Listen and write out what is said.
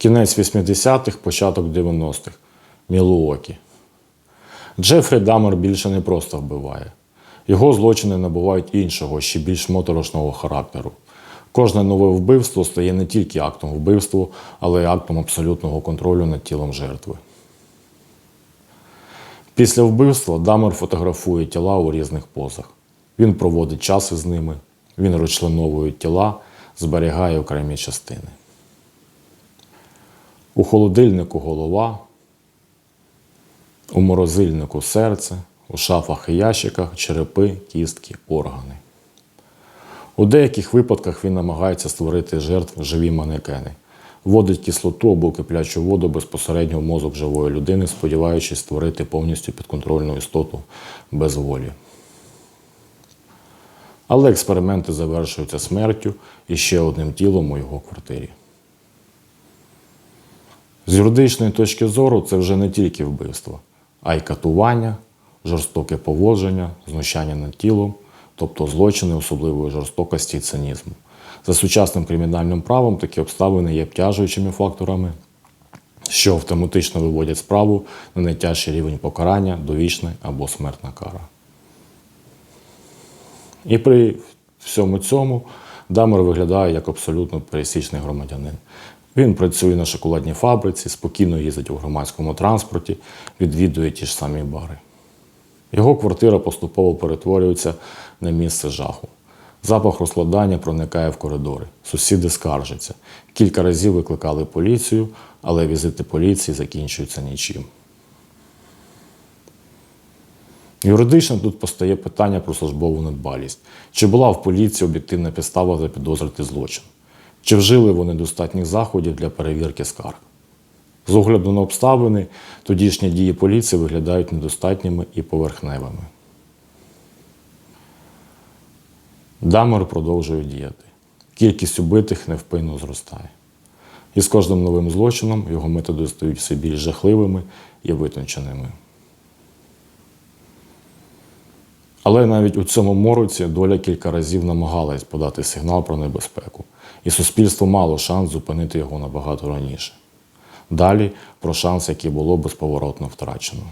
Кінець 80-х, початок 90-х. Мілуокі. Джефрі Дамер більше не просто вбиває. Його злочини набувають іншого, ще більш моторошного характеру. Кожне нове вбивство стає не тільки актом вбивства, але й актом абсолютного контролю над тілом жертви. Після вбивства Дамер фотографує тіла у різних позах. Він проводить час із ними, він розчленовує тіла, зберігає окремі частини. У холодильнику голова, у морозильнику серце, у шафах і ящиках черепи, кістки, органи. У деяких випадках він намагається створити жертв живі манекени, вводить кислоту або киплячу воду безпосередньо в мозок живої людини, сподіваючись створити повністю підконтрольну істоту без волі. Але експерименти завершуються смертю і ще одним тілом у його квартирі. З юридичної точки зору це вже не тільки вбивство, а й катування, жорстоке поводження, знущання над тілом, тобто злочини особливої жорстокості і цинізму. За сучасним кримінальним правом такі обставини є обтяжуючими факторами, що автоматично виводять справу на найтяжчий рівень покарання, довічне або смертна кара. І при всьому цьому Дамер виглядає як абсолютно пересічний громадянин. Він працює на шоколадній фабриці, спокійно їздить у громадському транспорті, відвідує ті ж самі бари. Його квартира поступово перетворюється на місце жаху. Запах розкладання проникає в коридори. Сусіди скаржаться. Кілька разів викликали поліцію, але візити поліції закінчуються нічим. Юридично тут постає питання про службову недбалість. Чи була в поліції об'єктивна підстава запідозрити злочин? Чи вжили вони достатніх заходів для перевірки скарг? З огляду на обставини, тодішні дії поліції виглядають недостатніми і поверхневими. Дамер продовжує діяти. Кількість убитих невпинно зростає. І з кожним новим злочином його методи стають все більш жахливими і витонченими. Але навіть у цьому мороці доля кілька разів намагалась подати сигнал про небезпеку, і суспільство мало шанс зупинити його набагато раніше. Далі про шанс, який було безповоротно втрачено.